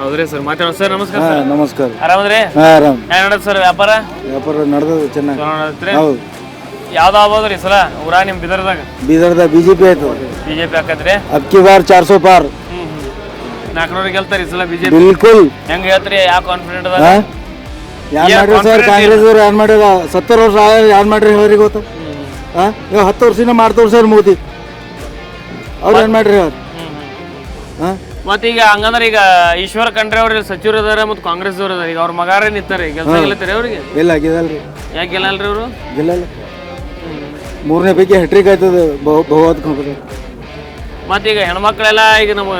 ಹೌದ್ರಿ ಸರ್ ಮಾತಾಡೋಣ. ಸರ್ ನಮಸ್ಕಾರ ಹಾ ಸರ್. ನಮಸ್ಕಾರ. ಆರಾಮದ್ರಿ? ಹಾ ಆರಾಮ್. ಹೆಂಗ್ ನಡದ್ ಸರ್ ವ್ಯಾಪಾರ? ವ್ಯಾಪಾರ ನಡೆದು ಚೆನ್ನಾಗಿ. ಚಲೋ ಹೌದು. ಯಾವ್ದು ಆಗ್ಬೋದ್ರಿ ಸಲ? ಊರ ನಿಮ್ ಬಿದರ್ದಾಗ? ಬೀದರ್ದಾಗ ಬಿ ಜೆ ಪಿ ಆಯ್ತು. ಬಿಜೆಪಿ ಹಾಕತ್ರಿ? ಅಕ್ಕಿ ಬಾರ್ ಚಾರ್ ಸೋ ಪಾರ್. ಹ್ಮ್ ಹ್ಮ್. ನಾಲ್ಕುನೂರು ಗೆಲ್ತಾರಿ ಈ ಸಲ ಬಿಜೆಪಿ? ಬಿಲ್ಕುಲ್. ಹೆಂಗ್ ಹೇಳ್ತೀರಿ? ಯಾವ ಕಾನ್ಫಿಡೆಂಟ್ ಅದ ಹಾ? ಏನ್ ಮಾಡ್ರಿ ಸರ್? confident ಕಾಂಗ್ರೆಸ್ ಅವ್ರು ಯಾರು ಮಾಡ್ಯಾರ? ಸತ್ತರ ವರ್ಷ ಯಾನ್ ಮಾಡ್ರಿ ಹೇಳ್ರಿ ಗೊತ್ತ? ಹಾ? ಇವಾಗ ಹತ್ತು ವರ್ಷದಿಂದ ಮಾಡ್ತವ್ರು ಸರ್ ಮೋದಿ. ಅವ್ರು ಏನ್ ಮಾಡ್ರಿ ಅವ್ರು? ಹ್ಮ್ ಹ್ಮ್. ಹಾ? ಮತ್ತ ಈಗ ಹಂಗಂದ್ರೆ ಈಗ ಈಶ್ವರ ಖಂಡ್ರೆ ಅವ್ರ ಸಚಿವರು ಅದಾರ ಮತ್ತು ಕಾಂಗ್ರೆಸ್ ಅವ್ರ ಅದಾರ ಈಗ ಅವ್ರ ಮಗಾರೇ ನಿಂತಾರೆ ಕೆಲಸ ಗೆಲ್ಲತ್ತಾರೆ ಅವ್ರಿಗೆ ಇಲ್ಲ ಗೆಲ್ಲಲ್ರಿ. ಯಾಕೆ ಗೆಲ್ಲಲ್ರಿ ಅವರು ಗೆಲ್ಲಲ್ಲ. ಮೂರನೇ ಪೈಕಿ ಹೆಟ್ರಿಕ್ ಆಯ್ತದ ಬಹುವತ್ ಕಂಪ್ನಿ ಮತ್ತೆ ಈಗ ಹೆಣ್ಮಕ್ಳೆಲ್ಲ ಈಗ ನಮ್ಮ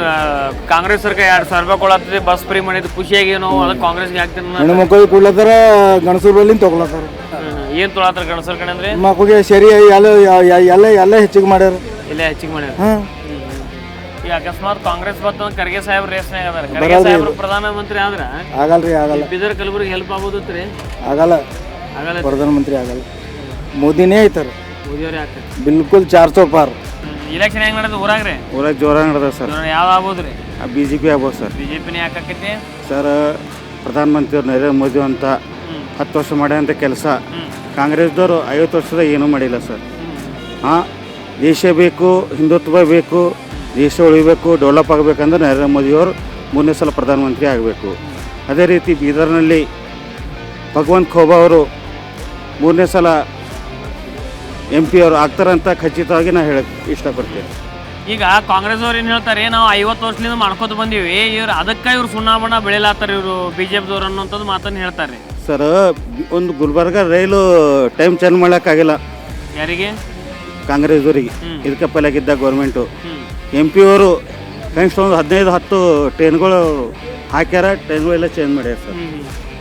ಕಾಂಗ್ರೆಸ್ ಸರ್ಕಾರ ಎರಡು ಸಾವಿರ ರೂಪಾಯಿ ಕೊಡತ್ತದೆ ಬಸ್ ಫ್ರೀ ಮಾಡಿದ್ದು ಖುಷಿಯಾಗಿ ನಾವು ಅದಕ್ಕೆ ಕಾಂಗ್ರೆಸ್ಗೆ ಹಾಕ್ತೀನಿ ಹೆಣ್ಮಕ್ಳಿಗೆ ಕೊಡ್ಲತ್ತಾರ ಗಣಸೂರಲ್ಲಿ ತಗೊಳತ್ತಾರ. ಏನ್ ತೊಗೊಳತ್ತಾರ ಗಣಸರ ಕಡೆ ಅಂದ್ರೆ? ಮಕ್ಕಳಿಗೆ ಸರಿ ಎಲ್ಲ ಎಲ್ಲ ಎಲ್ಲ ಹೆಚ್ಚಿಗೆ ಮಾಡ್ಯಾರ. ಎಲ್ಲ ಹೆಚ್ಚಿಗೆ ಮಾಡ್ಯಾರ. ಈಗ ಅಕಸ್ಮಾತ್ ಕಾಂಗ್ರೆಸ್ ಬಂತ ಖರ್ಗೆ ಸಾಹೇಬ್ರ ರೇಸ್ನಾಗ ಅದಾರ. ಖರ್ಗೆ ಸಾಹೇಬ್ರು ಪ್ರಧಾನಮಂತ್ರಿ ಆದ್ರ ಆಗಲ್ರಿ ಆಗಲ್ಲ. ಬೀದರ್ ಕಲಬುರ್ಗಿ ಹೆಲ್ಪ್ ಆಗೋದತ್ರಿ ಆಗಲ್ಲ. ಆಗಲ್ಲ ಪ್ರಧಾನಮಂತ್ರಿ ಆಗಲ್ಲ. ಮೋದಿನೇ ಐತಾರ. ಮೋದಿಯವ್ರೇ ಆಗ್ತದೆ ಬಿಲ್ಕುಲ್ ಚಾರ್ ಸौ ಪಾರ್. ಇಲೆಕ್ಷನ್ ಹೆಂಗ್ ನಡೆದ ಊರಾಗ್ರಿ ಊರಾಗ ಜೋರಾಗಿ ನಡೆದ ಸರ್. ಯಾವ್ದು ಆಗ್ಬೋದ್ರಿ ಬಿ ಜೆ ಪಿ ಆಗ್ಬೋದು ಸರ್. ಬಿಜೆಪಿನೇ ಯಾಕಾಕೈತಿ ಸರ್ ಪ್ರಧಾನಮಂತ್ರಿ ನರೇಂದ್ರ ಮೋದಿ ಅಂತ ಹತ್ತು ವರ್ಷ ಮಾಡ್ಯಂಥ ಕೆಲಸ. ಕಾಂಗ್ರೆಸ್ದವರು ಐವತ್ತು ವರ್ಷದ ಏನೂ ಮಾಡಿಲ್ಲ ಸರ್. ಹಾಂ ದೇಶ ಬೇಕು ಹಿಂದುತ್ವ ಬೇಕು ದೇಶ ಉಳಿಬೇಕು ಡೆವಲಪ್ ಆಗಬೇಕಂದ್ರೆ ನರೇಂದ್ರ ಮೋದಿಯವರು ಮೂರನೇ ಸಲ ಪ್ರಧಾನಮಂತ್ರಿ ಆಗಬೇಕು. ಅದೇ ರೀತಿ ಬೀದರ್ನಲ್ಲಿ ಭಗವಂತ ಖೋಬಾ ಅವರು ಮೂರನೇ ಸಲ ಎಂ ಪಿ ಅವರು ಆಗ್ತಾರಂತ ಖಚಿತವಾಗಿ ನಾನು ಹೇಳಕ್ಕೆ ಇಷ್ಟಪಡ್ತೇನೆ. ಈಗ ಕಾಂಗ್ರೆಸ್ ಅವ್ರು ಏನು ಹೇಳ್ತಾರೆ ನಾವು ಐವತ್ತು ವರ್ಷದಿಂದ ಮಾಡ್ಕೋತ ಬಂದೀವಿ. ಇವ್ರು ಅದಕ್ಕೆ ಇವ್ರು ಸುಣ್ಣಾಬಣ್ಣ ಬೆಳಿಲಾತಾರ ಇವರು ಬಿ ಜೆ ಪಿದವ್ರು ಅನ್ನೋಂಥದ್ದು ಮಾತನ್ನು ಹೇಳ್ತಾರೆ. ಸರ್ ಒಂದು ಗುಲ್ಬರ್ಗ ರೈಲು ಟೈಮ್ ಚೇಂಜ್ ಮಾಡೋಕ್ಕಾಗಿಲ್ಲ ಯಾರಿಗೆ? ಕಾಂಗ್ರೆಸ್ದವರಿಗೆ ಇದಕ್ಕೆ ಪಲ್ಯಾಗಿದ್ದ ಗೌರ್ಮೆಂಟು. ಹ್ಮ್ ಎಂ ಪಿ ಅವರು ಕನಿಷ್ಠ ಒಂದು ಹದಿನೈದು ಹತ್ತು ಟ್ರೈನ್ಗಳು ಹಾಕ್ಯಾರ ಟ್ರೈನ್ಗಳೆಲ್ಲ ಚೇಂಜ್ ಮಾಡ್ಯಾರ ಸರ್.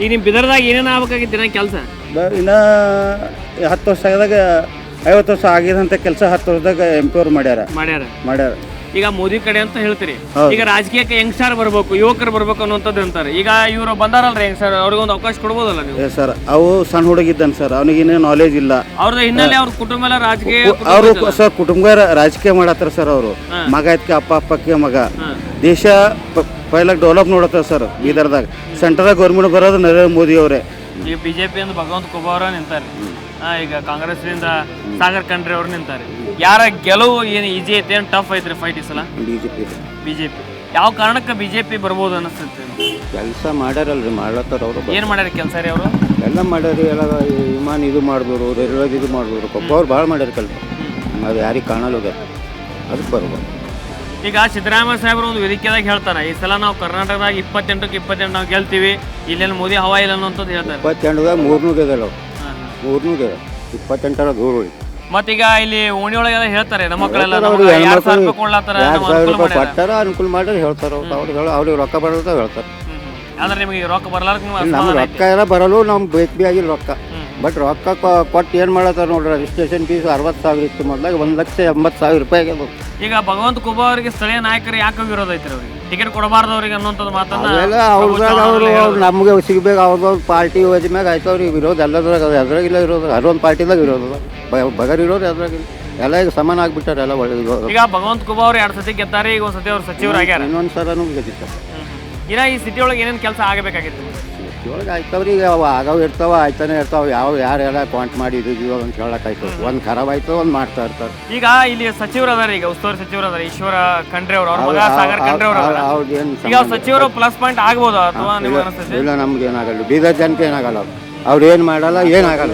ಈಗ ನಿಮ್ಮ ಬಿದರ್ದಾಗ ಏನೇನು ಆಗ್ಬೇಕಾಗಿತ್ತು ದಿನ ಕೆಲಸ? ಇನ್ನು ಹತ್ತು ವರ್ಷ ಆಗಿದಾಗ ಐವತ್ತು ವರ್ಷ ಆಗಿದಂಥ ಕೆಲಸ ಹತ್ತು ವರ್ಷದಾಗ ಎಂ ಪಿ ಅವ್ರು ಮಾಡ್ಯಾರ. ಮಾಡ್ಯಾರ. ಮಾಡ್ಯಾರ. ಈಗ ಮೋದಿ ಕಡೆ ಅಂತ ಹೇಳ್ತೀರಿ. ಈಗ ರಾಜಕೀಯಕ್ಕೆ ಯಂಗ್ಸ್ಟಾರ್ ಬರ್ಬೇಕು ಯುವಕರು ಬರ್ಬೇಕು ಅನ್ನೋಂಥದ್ದು ಅಂತಾರೆ. ಈಗ ಇವರು ಬಂದಾರಲ್ರಿ ಯಂಗ್ಸ್ಟಾರ್ ಅವ್ರಿಗೆ ಒಂದು ಅವಕಾಶ ಕೊಡ್ಬೋದಲ್ಲ ನೀವು? ಸರ್ ಅವು ಸಣ್ಣ ಹುಡುಗಿದ್ದಾನೆ ಸರ್ ಅವನಿಗೆ ಇನ್ನೂ ನಾಲೆಜ್ ಇಲ್ಲ. ಅವ್ರದ್ದು ಹಿನ್ನೆಲೆ ಅವ್ರ ಕುಟುಂಬ ಎಲ್ಲ ರಾಜಕೀಯ ಅವರು ಸರ್ ಕುಟುಂಬ ರಾಜಕೀಯ ಮಾಡತ್ತಾರ ಸರ್ ಅವರು. ಮಗ ಇದಕ್ಕೆ ಅಪ್ಪ ಅಪ್ಪಕ್ಕೆ ಮಗ. ದೇಶ ಪೈಲ ಡೆವಲಪ್ ನೋಡತ್ತಾರ ಸರ್ ಬೀದರ್ದಾಗ. ಸೆಂಟ್ರಲ್ ಗೌರ್ಮೆಂಟ್ ಬರೋದು ನರೇಂದ್ರ ಮೋದಿ ಅವರೇ. ಈಗ ಬಿಜೆಪಿ ಅಂದ್ರೆ ಭಗವಂತ ಕುಬಾರ ನಿಂತಾರೆ ಈಗ ಕಾಂಗ್ರೆಸ್ನಿಂದ ಸಾಗರ್ ಖಂಡ್ರೆ ಅವ್ರು ನಿಂತಾರೆ. ಯಾರ ಗೆಲುವು ಏನು ಈಜಿ ಐತೆ ಏನು ಟಫ್ ಐತ್ರಿ ಫೈಟ್ ಈ ಸಲ? ಬಿಜೆಪಿ. ಬಿಜೆಪಿ. ಯಾವ ಕಾರಣಕ್ಕೆ ಬಿಜೆಪಿ ಬರ್ಬೋದು ಅನಿಸ್ತೈತೆ ಕೆಲಸ ಮಾಡ್ಯಾರಲ್ರಿ ಮಾಡ್ಲತ್ತಾರ ಅವರು. ಏನು ಮಾಡ್ಯಾರ ಕೆಲಸ ರೀ ಅವರು? ಎಲ್ಲ ಮಾಡ್ಯಾರ ಎಲ್ಲ ವಿಮಾನ ಇದು ಮಾಡಿದ್ರು ರೈಲ್ವೆ ಇದು ಮಾಡಿದ್ರು ಕೊಪ್ಪ ಅವ್ರು ಭಾಳ ಮಾಡ್ಯಾರ ಕೆಲಸ. ಅದು ಯಾರಿಗೆ ಕಾಣಲ್ಲ ಹೋಗ್ಯಾರ. ಅದಕ್ಕೆ ಬರ್ಬೋದು. ಈಗ ಸಿದ್ದರಾಮಯ್ಯ ಸಾಹೇಬರು ಒಂದು ವೇದಿಕೆದಾಗ ಹೇಳ್ತಾರೆ ಈ ಸಲ ನಾವು ಕರ್ನಾಟಕದಾಗ ಇಪ್ಪತ್ತೆಂಟಕ್ಕೆ ಇಪ್ಪತ್ತೆಂಟು ನಾವು ಗೆಲ್ತೀವಿ ಇಲ್ಲೇನು ಮೋದಿ ಹವಾ ಇಲ್ಲ ಅನ್ನೋಂಥದ್ದು ಹೇಳ್ತಾರೆ. ಇಪ್ಪತ್ತೆಂಟದಾಗ ಮೂರ್ನೂ ಗೆದಲ್ಲ ಹಾ, ಹಾ. ಮೂರ್ನೂ ಗೆದ ಇಪ್ಪತ್ತೆಂಟರ ದೂರ ಮತ್ತೀಗ ಇಲ್ಲಿ ಓಣಿ ಒಳಗೆಲ್ಲ ಹೇಳ್ತಾರೆ ನಮ್ಮ ಮಕ್ಕಳೆಲ್ಲ ನಮ್ಗೆ ಹೆಣ್ಮಕ್ಳು ಎರಡ್ ಸಾವಿರ ರೂಪಾಯಿ ಕೊಡ್ಲಾತ್ತಾರ ಎರಡು ನಮ್ಗೆ ಸಾವಿರ ಅನುಕೂಲ ರೂಪಾಯಿ ಮಾಡ್ಯಾರ. ಕೊಟ್ಟಾರ ಅನುಕೂಲ ಮಾಡ್ಯಾರ ಹೇಳ್ತಾರ ಅವ್ರು ಅವ್ರಿಗೆ ಹೇಳ ಅವ್ರಿಗೆ ರೊಕ್ಕ ಬರೋದ ಹೇಳ್ತಾರೆ ಆದ್ರೆ ಹ್ಮ್. ಅಂದ್ರೆ ನಿಮಗೆ ರೊಕ್ಕ ಬರ್ಲಾರ್ದ ನಿಮ್ಗೆ ರೊಕ್ಕ ಎಲ್ಲ ಬರಲು ನಮ್ಗೆ ಬೇಕು ಬಿ ಆಗಿಲ್ಲ ರೊಕ್ಕ. ಬಟ್ ರೊಕ್ಕ ಕೊ- ಕೊಟ್ಟು ಏನು ಮಾಡತ್ತಾರ ನೋಡ್ರಿ ರಿಜಿಸ್ಟ್ರೇಷನ್ ಫೀಸ್ ಅರವತ್ತು ಸಾವಿರ ಇತ್ತು ಮೊದಲಾಗ ಒಂದು ಲಕ್ಷ ಎಂಬತ್ತು ಸಾವಿರ ರೂಪಾಯಿ ಆಗ್ಯದ. ಈಗ ಭಗವಂತ ಕುಬಾ ಅವರಿಗೆ ಸ್ಥಳೀಯ ನಾಯಕರು ಯಾಕೆ ವಿರೋಧ ಐತ್ರಿ ಅವ್ರಿಗೆ? ಟಿಕೆಟ್ ಕೊಡಬಾರ್ದು ಅವ್ರಿಗೆ ಅನ್ನೋಂಥದ್ದು ಮಾತನ್ನ ಅವ್ರದಾಗ ಅವರು ನಮಗೆ ಸಿಗಬೇಕು ಅವ್ರದ್ದು ಪಾರ್ಟಿ ಯೋಜನೆ ಮ್ಯಾಗ ಆಯ್ತು ಅವ್ರಿಗೆ ವಿರೋಧ ಎಲ್ಲದ್ರಾಗ ಅದ್ರಾಗಿಲ್ಲ ಇರೋದು ಅದೊಂದು ಪಾರ್ಟಿದಾಗ ಇರೋದು. ಬ- ಬಗರ್ ಇರೋದು ಅದ್ರಾಗಿಲ್ಲ ಎಲ್ಲ ಈಗ ಸಮಾನ ಆಗ್ಬಿಟ್ಟಾರೆ ಎಲ್ಲ ಒಳ್ಳೆ ಈಗ ಭಗವಂತ ಕುಬಾ ಅವ್ರು ಎರಡು ಸತಿ ಗೆದ್ದಾರೆ ಈಗ ಒಂದು ಸತಿ ಅವ್ರು ಸಚಿವರಾಗ್ಯಾರ. ಇನ್ನೊಂದು ಸಲನೂ ಗೆದ್ದಿತ್ತು ಇನ್ನ ಈ ಸಿಟಿ ಒಳಗೆ ಏನೇನು ಕೆಲಸ ಆಗಬೇಕಾಗಿತ್ತು? ಇವಾಗ ಆಯ್ತವ್ರಿ ಈಗ ಅವು ಆಗವ್ ಇರ್ತಾವ ಆಯ್ತಾನೆ ಇರ್ತಾವ ಯಾವ ಯಾರೆಲ್ಲ ಕ್ವಾಂಟ್ ಮಾಡಿ ಇದು ಇವಾಗ ಅಂತ ಹೇಳಕ್ಕಾಯ್ತು. ಒಂದು ಖರಾಬ್ ಆಯ್ತು ಒಂದು ಮಾಡ್ತಾ ಇರ್ತಾರೆ. ಈಗ ಇಲ್ಲಿ ಸಚಿವರು ಅದಾರ ಈಗ ಉಸ್ತುವಾರಿ ಸಚಿವರು ಅದಾರ ಈಶ್ವರ ಖಂಡ್ರೆ ಅವ್ರು ಅವ್ರ ಮಗ ಸಾಗರ್ ಖಂಡ್ರೆ ಅವ್ರು ಅದಾರ. ಅವ್ರದ್ದೇನು ಈಗ ಅವ್ರ ಸಚಿವರು ಪ್ಲಸ್ ಪಾಯಿಂಟ್ ಆಗ್ಬೋದು ಅಥವಾ ನಿಮ್ಗೆ ಅನಿಸ್ತೈತಿ? ಇಲ್ಲ ನಮ್ಗೆ ಏನಾಗಲ್ಲ. ಬೀದರ್ ಜನಕ್ಕೆ ಏನಾಗಲ್ಲ ಅವ್ರು. ಏನು ಮಾಡಲ್ಲ ಏನಾಗಲ್ಲ.